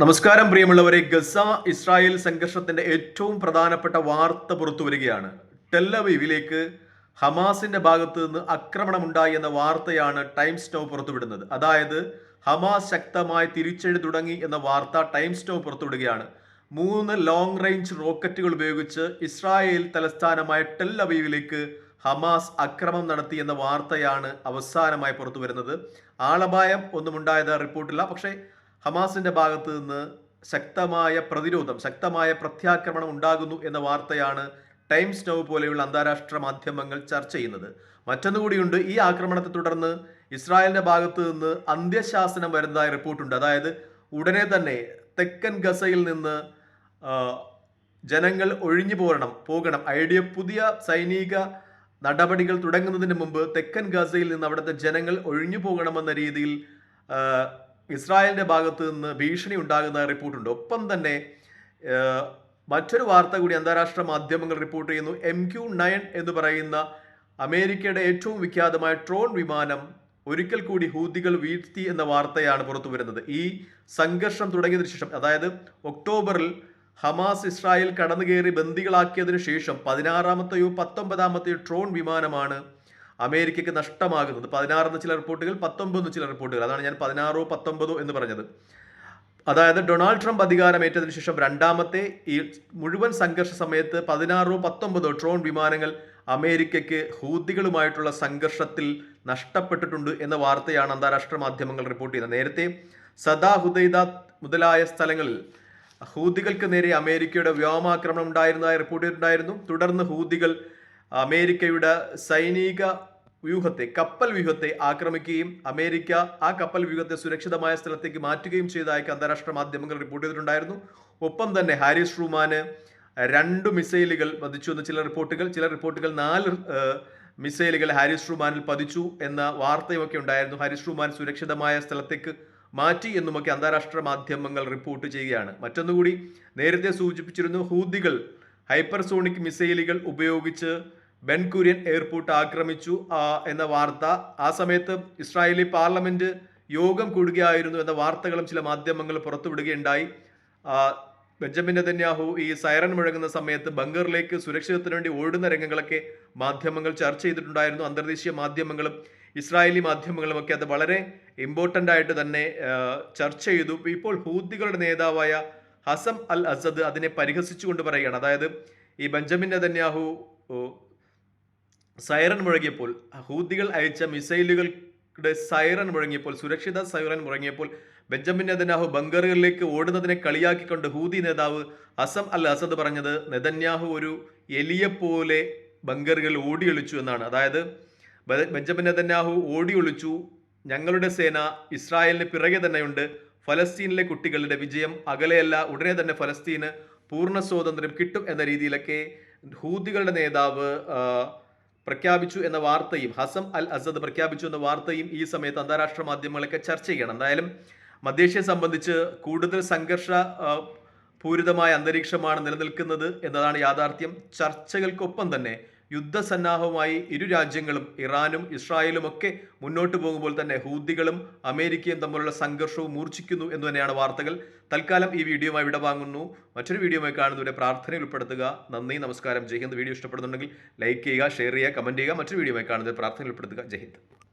നമസ്കാരം പ്രിയമുള്ളവരെ. Gaza Israel സംഘർഷത്തിന്റെ ഏറ്റവും പ്രധാനപ്പെട്ട വാർത്ത പുറത്തു വരികയാണ്. ടെല്ലവീവിലേക്ക് ഹമാസിന്റെ ഭാഗത്ത് നിന്ന് ആക്രമണമുണ്ടായി എന്ന വാർത്തയാണ് ടൈംസ് നൗ പുറത്തുവിടുന്നത്. അതായത് ഹമാസ് ശക്തമായി തിരിച്ചടി തുടങ്ങി എന്ന വാർത്ത ടൈംസ് നൗ പുറത്തുവിടുകയാണ്. മൂന്ന് ലോങ് റേഞ്ച് റോക്കറ്റുകൾ ഉപയോഗിച്ച് ഇസ്രായേൽ തലസ്ഥാനമായ ടെല്ലവീവിലേക്ക് ഹമാസ് അക്രമം നടത്തി എന്ന വാർത്തയാണ് അവസാനമായി പുറത്തു വരുന്നത് ആളപായം ഒന്നും ഉണ്ടായത് റിപ്പോർട്ടില്ല. പക്ഷേ ഹമാസിന്റെ ഭാഗത്തു നിന്ന് ശക്തമായ പ്രതിരോധം ശക്തമായ പ്രത്യാക്രമണം ഉണ്ടാകുന്നു എന്ന വാർത്തയാണ് ടൈംസ് നൗ പോലെയുള്ള അന്താരാഷ്ട്ര മാധ്യമങ്ങൾ ചർച്ച ചെയ്യുന്നത്. മറ്റൊന്നുകൂടിയുണ്ട് ഈ ആക്രമണത്തെ തുടർന്ന് ഇസ്രായേലിന്റെ ഭാഗത്ത് നിന്ന് അന്ത്യശാസനം വരുന്നതായി റിപ്പോർട്ടുണ്ട്. അതായത് ഉടനെ തന്നെ തെക്കൻ ഗസയിൽ നിന്ന് ജനങ്ങൾ ഒഴിഞ്ഞു പോകണം. പോകണം ഐഡിയ പുതിയ സൈനിക നടപടികൾ തുടങ്ങുന്നതിന് മുമ്പ് തെക്കൻ ഗസയിൽ നിന്ന് അവിടുത്തെ ജനങ്ങൾ ഒഴിഞ്ഞു പോകണമെന്ന രീതിയിൽ ആ, ഇസ്രായേലിന്റെ ഭാഗത്ത് നിന്ന് ഭീഷണി ഉണ്ടാകുന്ന റിപ്പോർട്ടുണ്ട്. ഒപ്പം തന്നെ മറ്റൊരു വാർത്ത കൂടി അന്താരാഷ്ട്ര മാധ്യമങ്ങൾ റിപ്പോർട്ട് ചെയ്യുന്നു. എം ക്യു നയൻ എന്ന് പറയുന്ന അമേരിക്കയുടെ ഏറ്റവും വിഖ്യാതമായ ട്രോൺ വിമാനം ഒരിക്കൽ കൂടി ഹൂതികൾ വീഴ്ത്തി എന്ന വാർത്തയാണ് പുറത്തു വരുന്നത്. ഈ സംഘർഷം തുടങ്ങിയതിനു ശേഷം അതായത് ഒക്ടോബറിൽ ഹമാസ് ഇസ്രായേൽ കടന്നുകയറി ബന്ദികളാക്കിയതിനു ശേഷം പതിനാറാമത്തെയോ പത്തൊമ്പതാമത്തെയോ ട്രോൺ വിമാനമാണ് അമേരിക്കയ്ക്ക് നഷ്ടമാകുന്നത്. പതിനാറെന്ന് ചില റിപ്പോർട്ടുകൾ പത്തൊമ്പതെന്ന് ചില റിപ്പോർട്ടുകൾ. അതാണ് ഞാൻ പതിനാറോ പത്തൊമ്പതോ എന്ന് പറഞ്ഞത്. അതായത് ഡൊണാൾഡ് ട്രംപ് അധികാരമേറ്റതിനു ശേഷം രണ്ടാമത്തെ ഈ മുഴുവൻ സംഘർഷ സമയത്ത് പതിനാറോ പത്തൊമ്പതോ ഡ്രോൺ വിമാനങ്ങൾ അമേരിക്കയ്ക്ക് ഹൂതികളുമായിട്ടുള്ള സംഘർഷത്തിൽ നഷ്ടപ്പെട്ടിട്ടുണ്ട് എന്ന വാർത്തയാണ് അന്താരാഷ്ട്ര മാധ്യമങ്ങൾ റിപ്പോർട്ട് ചെയ്യുന്നത്. നേരത്തെ സദാ ഹുദൈദ മുതലായ സ്ഥലങ്ങളിൽ ഹൂതികൾക്ക് നേരെ അമേരിക്കയുടെ വ്യോമാക്രമണം ഉണ്ടായിരുന്നതായി റിപ്പോർട്ട് ചെയ്തിട്ടുണ്ടായിരുന്നു തുടർന്ന് ഹൂതികൾ അമേരിക്കയുടെ സൈനിക വ്യൂഹത്തെ കപ്പൽ വ്യൂഹത്തെ ആക്രമിക്കുകയും അമേരിക്ക ആ കപ്പൽ വ്യൂഹത്തെ സുരക്ഷിതമായ സ്ഥലത്തേക്ക് മാറ്റുകയും ചെയ്തതായി അന്താരാഷ്ട്ര മാധ്യമങ്ങൾ റിപ്പോർട്ട് ചെയ്തിട്ടുണ്ടായിരുന്നു. ഒപ്പം തന്നെ ഹാരിസ് ട്രൂമാന് രണ്ട് മിസൈലുകൾ പതിച്ചു എന്ന് ചില റിപ്പോർട്ടുകൾ ചില റിപ്പോർട്ടുകൾ നാല് മിസൈലുകൾ ഹാരിസ് ട്രൂമാനിൽ പതിച്ചു എന്ന വാർത്തയുമൊക്കെ ഉണ്ടായിരുന്നു. ഹാരിസ് ട്രൂമാൻ സുരക്ഷിതമായ സ്ഥലത്തേക്ക് മാറ്റി എന്നുമൊക്കെ അന്താരാഷ്ട്ര മാധ്യമങ്ങൾ റിപ്പോർട്ട് ചെയ്യുകയാണ്. മറ്റൊന്നുകൂടി നേരത്തെ സൂചിപ്പിച്ചിരുന്നു ഹൂദികൾ ഹൈപ്പർസോണിക് മിസൈലുകൾ ഉപയോഗിച്ച് ബെൻകുര്യൻ എയർപോർട്ട് ആക്രമിച്ചു എന്ന വാർത്ത. ആ സമയത്ത് ഇസ്രായേലി പാർലമെന്റ് യോഗം കൂടുകയായിരുന്നു എന്ന വാർത്തകളും ചില മാധ്യമങ്ങൾ പുറത്തുവിടുകയുണ്ടായി. ബെഞ്ചമിൻ നെതന്യാഹു ഈ സൈറൻ മുഴങ്ങുന്ന സമയത്ത് ബങ്കറിലേക്ക് സുരക്ഷിതത്തിന് വേണ്ടി ഓടുന്ന രംഗങ്ങളൊക്കെ മാധ്യമങ്ങൾ ചർച്ച ചെയ്തിട്ടുണ്ടായിരുന്നു. അന്തർദേശീയ മാധ്യമങ്ങളും ഇസ്രായേലി മാധ്യമങ്ങളും ഒക്കെ അത് വളരെ ഇമ്പോർട്ടന്റ് ആയിട്ട് തന്നെ ചർച്ച ചെയ്തു. ഇപ്പോൾ ഹൂത്തികളുടെ നേതാവായ ഹസം അൽ അസദ് അതിനെ പരിഹസിച്ചുകൊണ്ട് പറയുകയാണ്. അതായത് ഈ ബെഞ്ചമിൻ നെതന്യാഹു സൈറൻ മുഴങ്ങിയപ്പോൾ ഹൂദികൾ അയച്ച മിസൈലുകളുടെ സൈറൻ മുഴങ്ങിയപ്പോൾ സുരക്ഷിത സൈറൻ മുഴങ്ങിയപ്പോൾ ബെഞ്ചമിൻ നെതന്യാഹു ബങ്കറുകളിലേക്ക് ഓടുന്നതിനെ കളിയാക്കിക്കൊണ്ട് ഹൂദി നേതാവ് അസം അൽ അസദ് പറഞ്ഞത് നെതന്യാഹു ഒരു എലിയെപ്പോലെ ബംഗറുകൾ ഓടിയൊളിച്ചു എന്നാണ്. അതായത് ബെഞ്ചമിൻ നെതന്യാഹു ഓടിയൊളിച്ചു ഞങ്ങളുടെ സേന ഇസ്രായേലിന് പിറകെ തന്നെയുണ്ട് ഫലസ്തീനിലെ കുട്ടികളുടെ വിജയം അകലെയല്ല ഉടനെ തന്നെ ഫലസ്തീന് പൂർണ സ്വാതന്ത്ര്യം കിട്ടും എന്ന രീതിയിലൊക്കെ ഹൂതികളുടെ നേതാവ് പ്രഖ്യാപിച്ചു എന്ന വാർത്തയും ഹസം അൽ അസദ് പ്രഖ്യാപിച്ചു എന്ന വാർത്തയും ഈ സമയത്ത് അന്താരാഷ്ട്ര മാധ്യമങ്ങളൊക്കെ ചർച്ച ചെയ്യണം. എന്തായാലും മധ്യേഷ്യയെ സംബന്ധിച്ച് കൂടുതൽ സംഘർഷ പൂരിതമായ അന്തരീക്ഷമാണ് നിലനിൽക്കുന്നത് എന്നതാണ് യാഥാർത്ഥ്യം. ചർച്ചകൾക്കൊപ്പം തന്നെ യുദ്ധസന്നാഹവുമായി ഇരു രാജ്യങ്ങളും ഇറാനും ഇസ്രായേലും ഒക്കെ മുന്നോട്ട് പോകുമ്പോൾ തന്നെ ഹൂദികളും അമേരിക്കയും തമ്മിലുള്ള സംഘർഷവും മൂർച്ഛിക്കുന്നു എന്ന് തന്നെയാണ് വാർത്തകൾ. തൽക്കാലം ഈ വീഡിയോയുമായി വിടവാങ്ങുന്നു. മറ്റൊരു വീഡിയോയുമായി കാണുന്നവരെ പ്രാർത്ഥനയിൽ ഉൾപ്പെടുത്തുക. നന്ദി നമസ്കാരം. ജയ് ഹിന്ദ്. വീഡിയോ ഇഷ്ടപ്പെടുന്നുണ്ടെങ്കിൽ ലൈക്ക് ചെയ്യുക ഷെയർ ചെയ്യുക കമന്റ് ചെയ്യുക. മറ്റൊരു വീഡിയോയുമായി കാണുന്നത് പ്രാർത്ഥനയിൽ ഉൾപ്പെടുത്തുക. ജയ് ഹിന്ദ്.